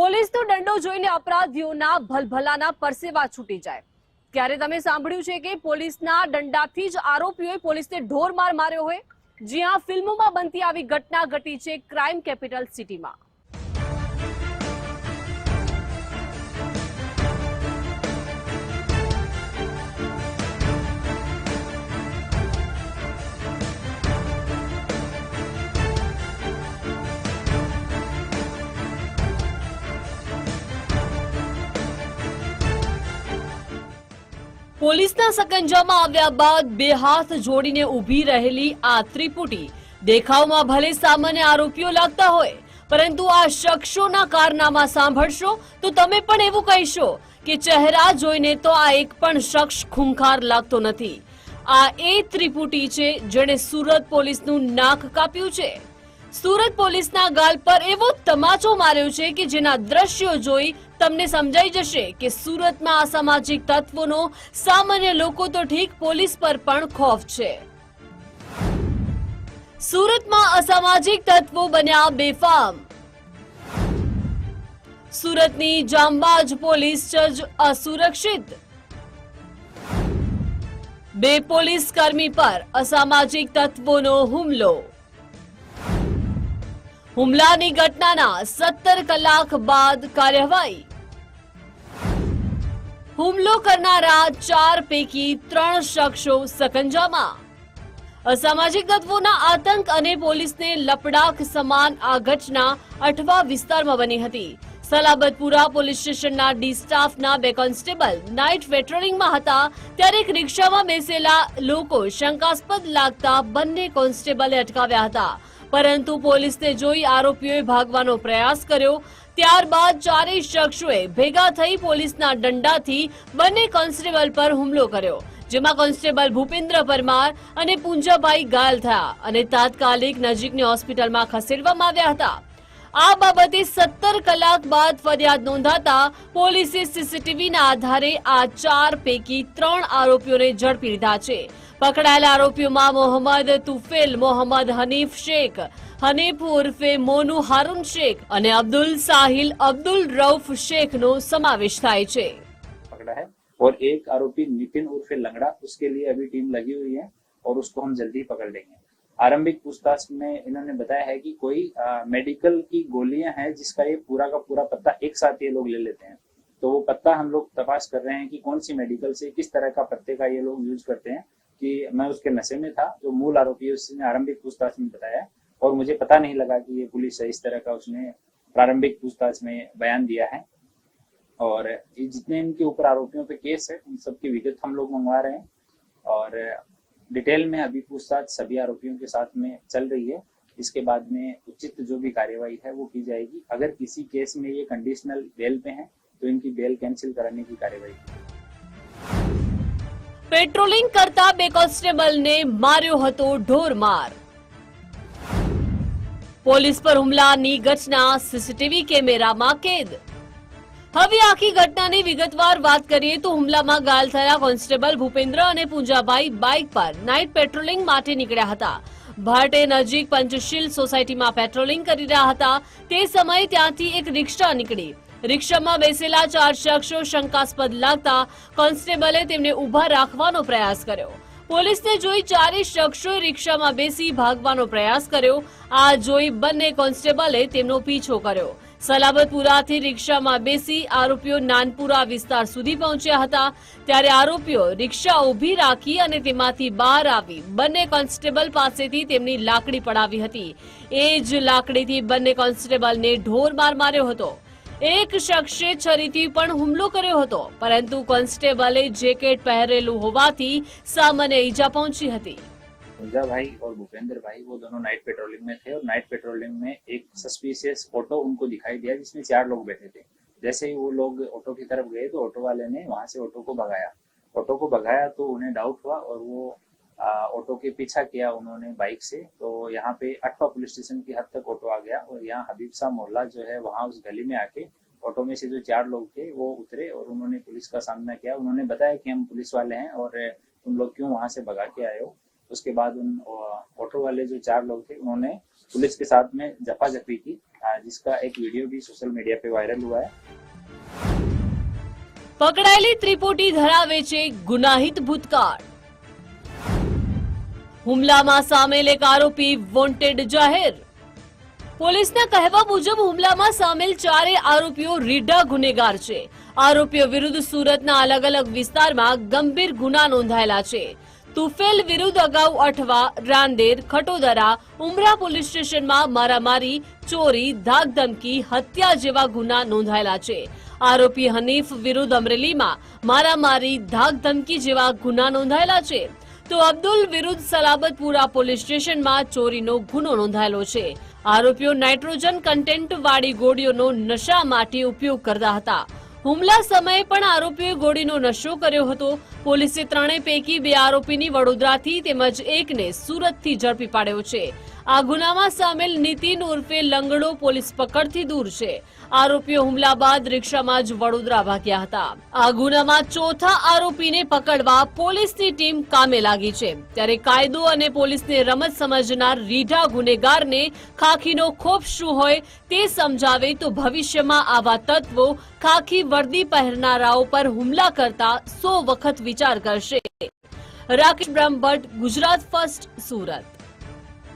પોલીસનો દંડો જોઈને અપરાધીઓના ભલભલાના પરસેવા છૂટી જાય. ત્યારે તમે સાંભળ્યું છે કે પોલીસના દંડાથી જ આરોપીઓએ પોલીસને ઢોર માર માર્યો હોય. જ્યાં ફિલ્મોમાં બનતી આવી ઘટના ઘટી છે ક્રાઇમ કેપિટલ સિટીમાં. પોલીસના સકંજામાં આવ્યા બાદ બે હાથ જોડીને ઊભી રહેલી આ ત્રિપુટી. દેખાવમાં ભલે સામાન્ય આરોપીઓ લાગતા હોય, પરંતુ આ શખ્સોના કારનામા સાંભળશો તો તમે પણ એવું કહેશો કે ચહેરા જોઈને તો આ એક પણ શખ્સ ખૂંખાર લાગતો નથી. આ એ ત્રિપુટી છે જેણે સુરત પોલીસનું નાક કાપ્યું છે. સુરત પોલીસના ગાલ પર એવો તમાચો માર્યો છે કે જેના દ્રશ્યો જોઈ તમને સમજાઈ જશે કે સુરતમાં અસામાજિક તત્વોનો સામાન્ય લોકો તો ઠીક પોલીસ પર પણ ખોફ છે. સુરતમાં અસામાજિક તત્વો બન્યા બેફામ. સુરતની જામબાજ પોલીસ જજ અસુરક્ષિત. બે પોલીસ કર્મી પર અસામાજિક તત્વોનો હુમલો. હુમલાની ઘટનાના સત્તર કલાક બાદ કાર્યવાહી. હુમલો કરનારા ચાર પૈકી ત્રણ શખ્સો સકંજામાં. અસામાજિક તત્વોના આતંક અને પોલીસને લપડાક સમાન આ ઘટના અઠવા વિસ્તારમાં બની હતી. સલાબતપુરા પોલીસ સ્ટેશનના ડી સ્ટાફના બે કોન્સ્ટેબલ નાઇટ પેટ્રોલિંગમાં હતા. ત્યારે એક રિક્ષામાં બેસેલા લોકો શંકાસ્પદ લાગતા બંને કોન્સ્ટેબલે અટકાવ્યા હતા. પરંતુ પોલીસને જોઈ આરોપીઓએ ભાગવાનો પ્રયાસ કર્યો. ત્યારબાદ ચારેય શખ્સોએ ભેગા થઈ પોલીસના દંડાથી બંને કોન્સ્ટેબલ પર હુમલો કર્યો, જેમાં કોન્સ્ટેબલ ભૂપેન્દ્ર પરમાર અને પુંજાભાઈ ઘાયલ થયા અને તાત્કાલિક નજીકની હોસ્પિટલમાં ખસેડવામાં આવ્યા હતા. આ બાબતે સત્તર કલાક બાદ ફરિયાદ નોંધાતા પોલીસે સીસીટીવીના આધારે આ ચાર પૈકી ત્રણ આરોપીઓને ઝડપી લીધા છે. પકડાયેલા આરોપીઓમાં મોહમ્મદ તુફેલ મોહમ્મદ હનીફ શેખ હનીફ ઉર્ફે મોનુ હારૂન શેખ અને અબ્દુલ સાહિલ અબ્દુલ રઉફ શેખનો સમાવેશ થાય છે पकड़ा है और एक आरोपी नितिन उर्फे लंगड़ा उसके लिए अभी टीम लगी हुई है और उसको हम जल्दी पकड़ लेंगे आरंभिक पूछताछ में इन्होंने बताया है कि कोई मेडिकल की गोलियां हैं जिसका ये पूरा का पूरा पत्ता एक साथ ये लोग ले लेते हैं तो वो पत्ता हम लोग तपाश कर रहे हैं कि कौन सी मेडिकल से किस तरह का पत्ते का ये लोग यूज करते हैं कि मैं उसके नशे में था, जो मूल आरोपी है, उसने आरंभिक पूछताछ में बताया और मुझे पता नहीं लगा कि ये पुलिस है, इस तरह का उसने प्रारंभिक पूछताछ में बयान दिया है। और ये जितने इनके ऊपर आरोपियों पे केस है, उन सबकी विगत हम लोग मंगवा रहे हैं। और डिटेल में अभी पूछताछ सभी आरोपियों के साथ में चल रही है। इसके बाद में उचित जो भी कार्यवाही है, वो की जाएगी। अगर किसी केस में ये कंडीशनल बेल पे हैं तो इनकी बेल कैंसिल कराने की कार्यवाही की પેટ્રોલિંગ કરતા બે કોન્સ્ટેબલને માર્યો હતો ઢોરમાર. પોલીસ પર હુમલાની ઘટના સીસીટીવી કેમેરામાં કેદ. હવે આખી ઘટનાની વિગતવાર વાત કરીએ તો હુમલામાં ઘાયલ થયેલા કોન્સ્ટેબલ ભૂપેન્દ્ર અને પૂંજાભાઈ બાઇક પર નાઇટ પેટ્રોલિંગ માટે નીકળ્યા હતા. ભાટે નજીક પંચશીલ સોસાયટીમાં પેટ્રોલિંગ કરી રહ્યા હતા. તે સમયે ત્યાંથી એક રિક્ષા નીકળી. રિક્ષામાં બેસેલા ચાર શખ્સો શંકાસ્પદ લાગતા કોન્સ્ટેબલે તેમને ઊભા રાખવાનો પ્રયાસ કર્યો. પોલીસને જોઈ ચારેય શખ્સોએ રિક્ષામાં બેસી ભાગવાનો પ્રયાસ કર્યો. આ જોઈ બંને કોન્સ્ટેબલે તેમનો પીછો કર્યો. સલાબતપુરાથી રિક્ષામાં બેસી આરોપીઓ નાનપુરા વિસ્તાર સુધી પહોંચ્યા હતા. ત્યારે આરોપીઓ રિક્ષા ઊભી રાખી અને તેમાંથી બહાર આવી બંને કોન્સ્ટેબલ પાસેથી તેમની લાકડી પડાવી હતી. એ જ લાકડીથી બંને કોન્સ્ટેબલને ઢોર માર માર્યો હતો. એક શખ્સે છરીથી પણ હુમલો કર્યો હતો પરંતુ કોન્સ્ટેબલે જેકેટ પહેરેલું હોવાથી સામાન્ય ઈજા પહોંચી હતી पूजा भाई और भूपेंद्र भाई वो दोनों नाइट पेट्रोलिंग में थे और नाइट पेट्रोलिंग में एक सस्पिशियस ऑटो उनको दिखाई दिया जिसमें चार लोग बैठे थे जैसे ही वो लोग ऑटो की तरफ गए तो ऑटो वाले ने वहां से ऑटो को भगाया ऑटो को भगाया तो उन्हें डाउट हुआ और वो आ, ऑटो के पीछा किया उन्होंने बाइक से तो यहाँ पे अठवा पुलिस स्टेशन की हद तक ऑटो आ गया और यहाँ हबीब शाह मोहल्ला जो है वहाँ उस गली में आके ऑटो में से जो चार लोग थे वो उतरे और उन्होंने पुलिस का सामना किया उन्होंने बताया कि हम पुलिस वाले हैं और तुम लोग क्यों वहां से भगा के आए हो उसके बाद उन ऑटो वाले जो चार लोग थे उन्होंने पुलिस के साथ में जफाजफी की आ, जिसका एक वीडियो भी सोशल मीडिया पे वायरल हुआ है પકડાયેલી ત્રિપુટી ધરાવે છે ગુનાહિત ભૂતકાળ હુમલામાં સામેલ એક આરોપી વોન્ટેડ જાહેર. પોલીસના કહેવા મુજબ હુમલામાં સામેલ ચારે આરોપીઓ રીઢા ગુનેગાર છે. આરોપીઓ વિરુદ્ધ સુરતના અલગ અલગ વિસ્તારમાં ગંભીર ગુના નોંધાયેલા છે. તુફેલ વિરુદ્ધ અગાઉ અઠવા, રાંદેર, ખટોદરા, ઉમરા પોલીસ સ્ટેશનમાં મારામારી, ચોરી, ધાકધમકી, હત્યા જેવા ગુના નોંધાયેલા છે. આરોપી હનીફ વિરુદ્ધ અમરેલીમાં મારામારી, ધાકધમકી જેવા ગુના નોંધાયેલા છે. તો અબ્દુલ વિરુદ્ધ સલાબતપુરા પોલીસ સ્ટેશનમાં ચોરીનો ગુનો નોંધાયેલો છે. આરોપીઓ નાઇટ્રોજન કન્ટેન્ટ વાળી ગોળીઓનો નશા માટે ઉપયોગ કરતા હતા. હુમલા સમયે પણ આરોપીઓએ ગોળીનો નશો કર્યો હતો. પોલીસે ત્રણેય પૈકી બે આરોપીની વડોદરાથી તેમજ એકને સુરતથી ઝડપી પાડ્યો છે. આ ગુનામાં સામેલ નીતિન ઉર્ફે લંગડો પોલીસ પકડથી દૂર છે. આરોપીઓ હુમલા બાદ રિક્ષામાં જ વડોદરા ભાગ્યા હતા. આ ગુનામાં ચોથા આરોપીને પકડવા પોલીસની ટીમ કામે લાગી છે. ત્યારે કાયદો અને પોલીસને રમત સમજનાર રીઢા ગુનેગારને ખાખીનો ખોફ શું હોય તે સમજાવે તો ભવિષ્યમાં આવા તત્વો ખાખી વર્દી પહેરનારાઓ પર હુમલા કરતા સો વખત વિચાર કરશે. રાકેશ બ્રહ્મભટ્ટ, ગુજરાત ફર્સ્ટ, સુરત.